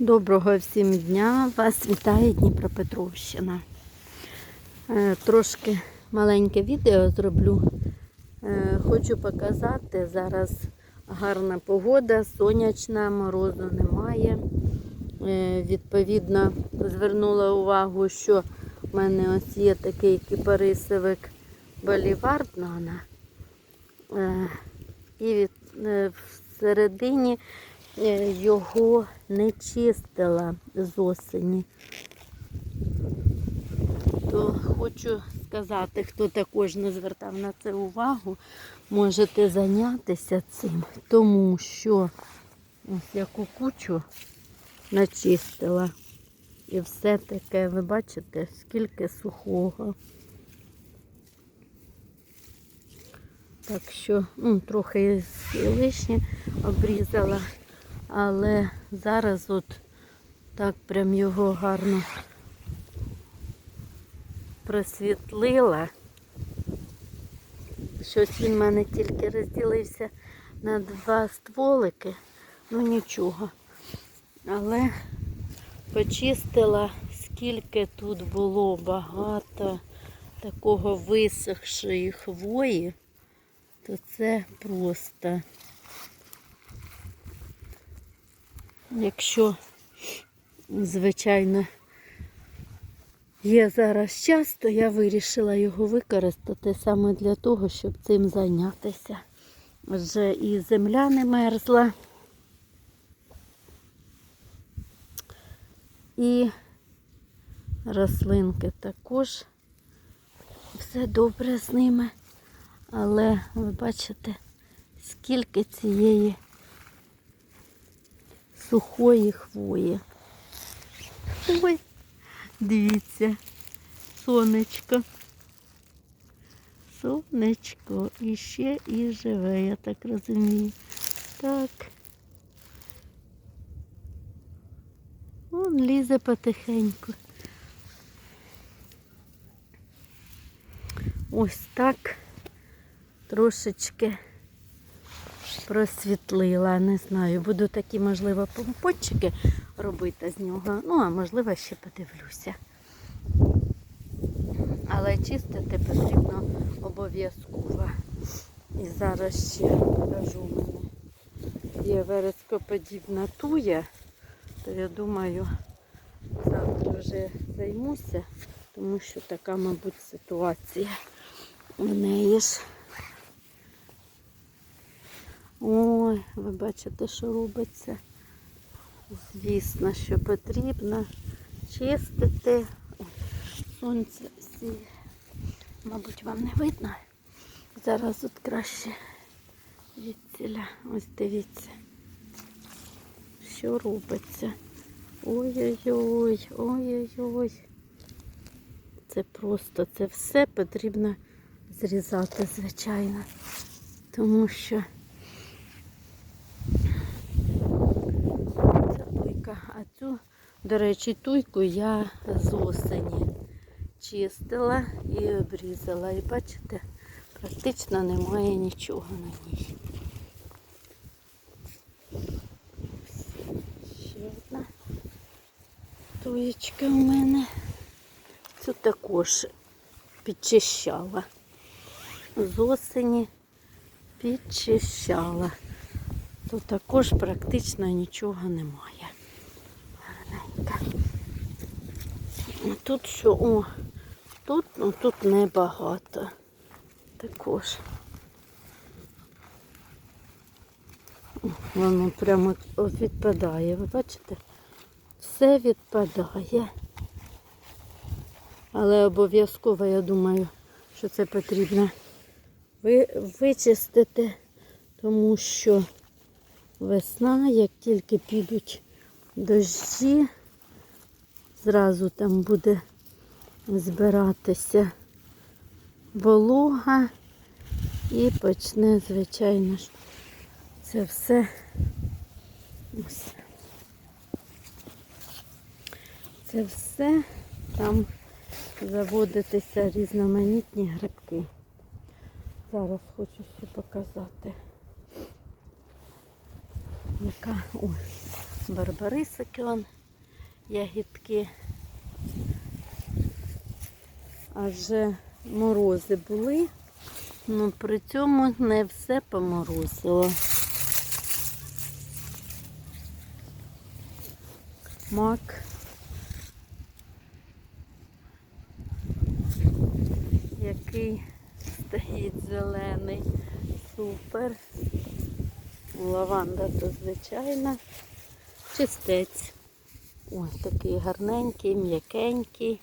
Доброго всім дня! Вас вітає Дніпропетровщина. Е, Трошки маленьке відео зроблю. Е, Хочу показати, зараз гарна погода, сонячна, морозу немає. Е, Відповідно, звернула увагу, що в мене ось є такий Нана. Е, І від, всередині е, його не чистила з осені. То хочу сказати, хто також не звертав на це увагу, можете зайнятися цим, тому що ось яку кучу начистила. І все таке, ви бачите, скільки сухого. Так що, ну, трохи лишнє обрізала, але зараз от так прям його гарно просвітлила. Щось він в мене тільки розділився на два стволики, ну нічого. Але почистила, скільки тут було багато такого висохшої хвої то це просто. Якщо, звичайно, є зараз час, то я вирішила його використати саме для того, щоб цим зайнятися. Вже і земля не мерзла. І рослинки також все добре з ними. Але ви бачите, скільки цієї сухої хвої. Ой, дивіться, сонечко. Сонечко і ще і живе, я так розумію. Так. Он лізе потихеньку. Ось так трошечки просвітлила. Не знаю, буду такі, можливо, помпончики робити з нього. Ну, а можливо, ще подивлюся. Але чистити потрібно обов'язково. І зараз ще покажу мене. Є верескоподібна туя, то я думаю, завтра вже займуся, тому що така, мабуть, ситуація у неї ж. Ой, ви бачите, що робиться. Звісно, що потрібно чистити. Сонце сіє. Мабуть, вам не видно. Зараз тут краще відціля. Ось дивіться, що робиться. Ой-ой-ой, ой-ой-ой. Це просто, це все потрібно зрізати, звичайно. Тому що Це туйка. А цю, до речі, туйку я з осені чистила і обрізала. І бачите, практично немає нічого на ній. Ще одна туєчка у мене. Цю також підчищала. З осені підчищала то також практично нічого немає. А Тут що, о, тут, ну тут небагато. Також. Воно прямо відпадає, ви бачите? Все відпадає. Але обов'язково, я думаю, що це потрібно ви, вичистити, тому що весна, як тільки підуть дощі, зразу там буде збиратися волога і почне, звичайно ж, це все ось. Це все там заводитися різноманітні грибки. Зараз хочу ще показати. Яка ой, барбарисики, он, ягідки. Адже морози були, але при цьому не все поморозило. Мак. Який стоїть зелений. Супер. Лаванда то звичайна. Чистець. Ось такий гарненький, м'якенький.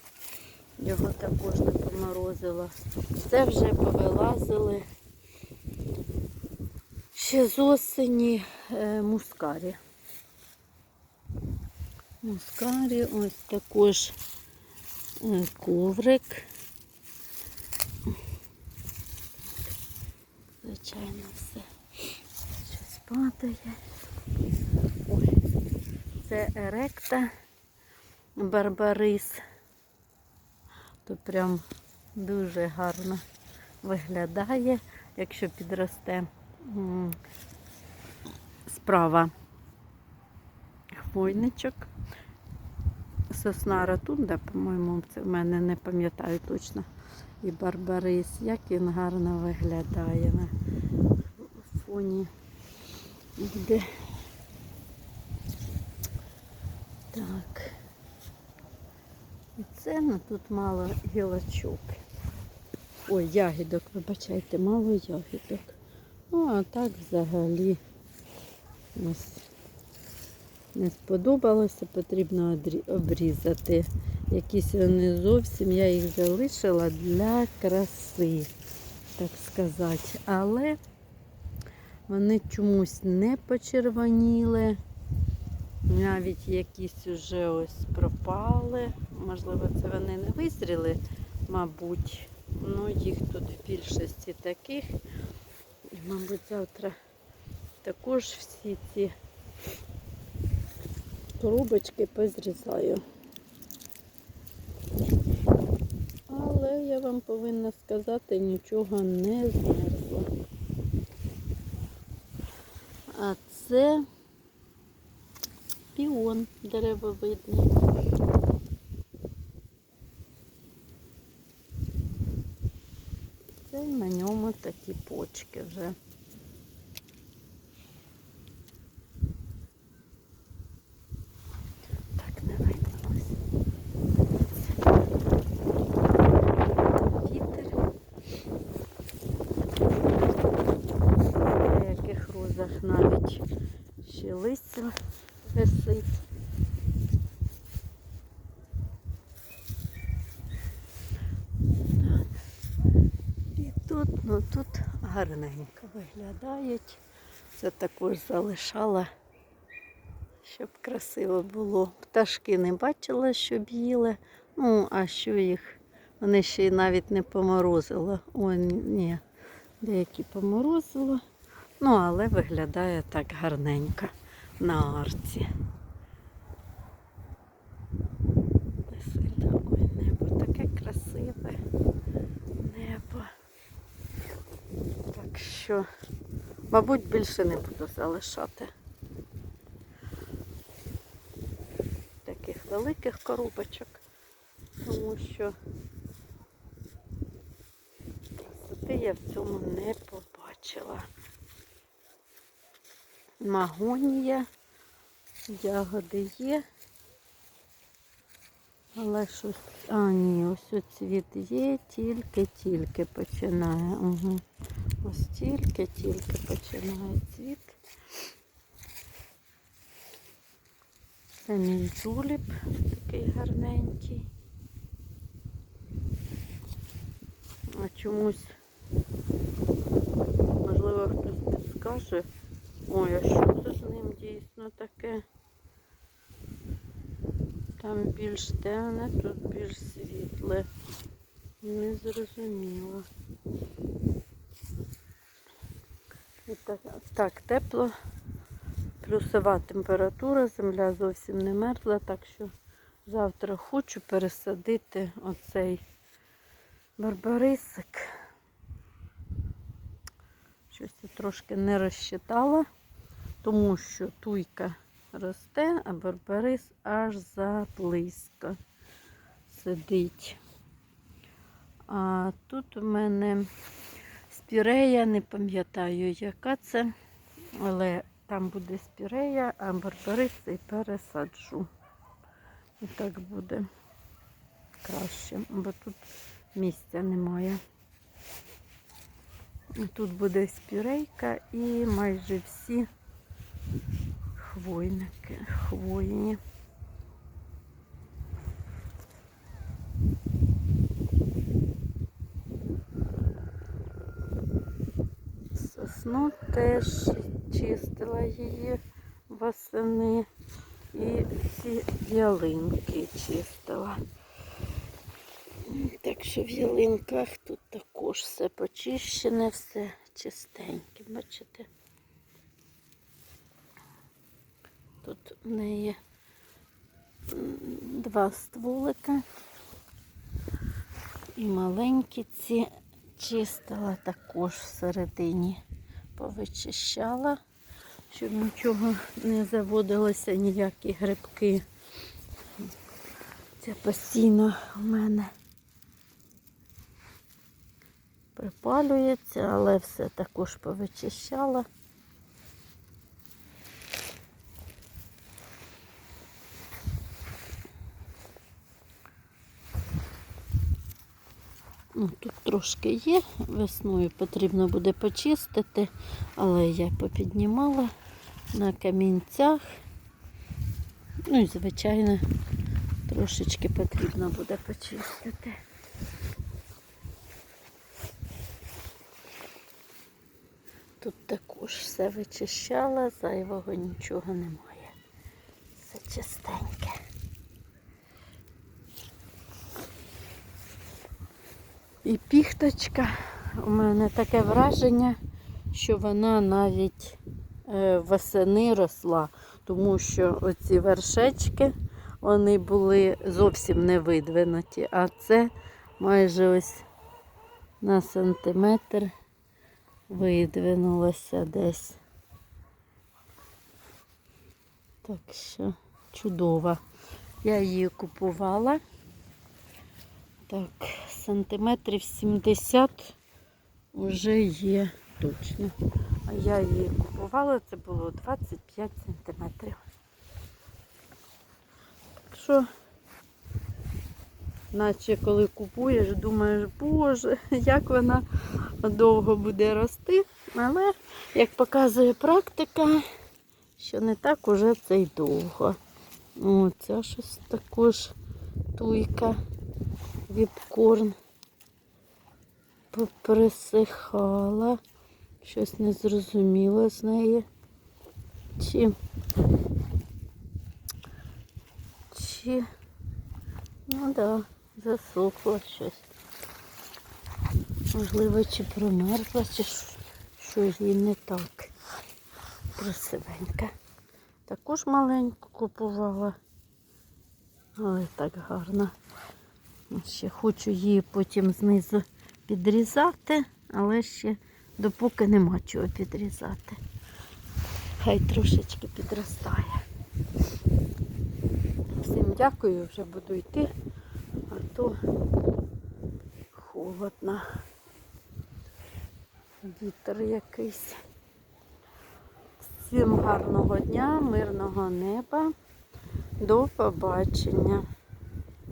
Його також не поморозило. Це вже повилазили. Ще з осені е, мускарі. Мускарі, ось також е, коврик. Звичайно, все. Щось падає. Це еректа, барбарис. То прям дуже гарно виглядає, якщо підросте справа хвойничок. Сосна ратунда, по-моєму, це в мене не пам'ятаю точно. І барбарис, як він гарно виглядає на фоні. Буде. Так. І це ну, тут мало гілочок. Ой, ягідок, вибачайте, мало ягідок. Ну, а так взагалі ось не сподобалося, потрібно обрізати. Якісь вони зовсім, я їх залишила для краси, так сказати. Але вони чомусь не почервоніли. Навіть якісь вже ось пропали. Можливо, це вони не визріли, мабуть. Ну, їх тут в більшості таких. І, мабуть, завтра також всі ці коробочки позрізаю. Але я вам повинна сказати, нічого не змерзло. А це піон деревовидний. Це на ньому такі почки вже. Навіть ще листя висить. Так. І тут, ну тут гарненько виглядають. Це також залишала, щоб красиво було. Пташки не бачила, щоб їли. Ну, а що їх? Вони ще й навіть не поморозило. О, ні, деякі поморозило. Ну, але виглядає так гарненько на арці. Не сильно. Ой, небо таке красиве. Небо. Так що, мабуть, більше не буду залишати. Таких великих коробочок, тому що красоти я в цьому не побачила. Магонія, ягоди є. Але щось... А, ні, ось цвіт є, тільки-тільки починає. Угу. Ось тільки-тільки починає цвіт. Це мій туліп, такий гарненький. А чомусь, можливо, хтось підскаже. Ой, а що це з ним дійсно таке? Там більш темне, тут більш світле. Не зрозуміло. І так, тепло. Плюсова температура, земля зовсім не мерзла, так що завтра хочу пересадити оцей барбарисик. Щось я трошки не розчитала, тому що туйка росте, а барбарис аж заблизько сидить. А тут у мене спірея, не пам'ятаю, яка це, але там буде спірея, а барбарис і пересаджу. І так буде краще, бо тут місця немає. Тут буде спірейка і майже всі хвойники, хвойні. Сосну теж чистила її восени і всі ялинки чистила. Так що в ялинках тут також все почищене, все чистеньке, бачите? Тут в неї два стволика. І маленькі ці чистила також всередині повичищала, щоб нічого не заводилося, ніякі грибки. Це постійно в мене припалюється, але все також повичищала. Ну, тут трошки є, весною потрібно буде почистити, але я попіднімала на камінцях. Ну і, звичайно, трошечки потрібно буде почистити. Тут також все вичищала, зайвого нічого немає. Все чистеньке. І піхточка. У мене таке враження, що вона навіть е, восени росла, тому що оці вершечки вони були зовсім не видвинуті, а це майже ось на сантиметр видвинулося десь. Так що чудова. Я її купувала. Так, сантиметрів 70 вже є точно. А я її купувала, це було 25 сантиметрів. Так що, наче коли купуєш, думаєш, боже, як вона довго буде рости. Але, як показує практика, що не так уже це й довго. О, це щось також туйка віпкорн поприсихала. Щось незрозуміло з неї. Чи, чи, ну да, засохло щось. Можливо, чи промерзла, чи що їй не так. Красивенька. Також маленьку купувала, але так гарно. Ще хочу її потім знизу підрізати, але ще допоки нема чого підрізати. Хай трошечки підростає. Всім дякую, вже буду йти, а то холодно. Вітер якийсь. Всім гарного дня, мирного неба. До побачення.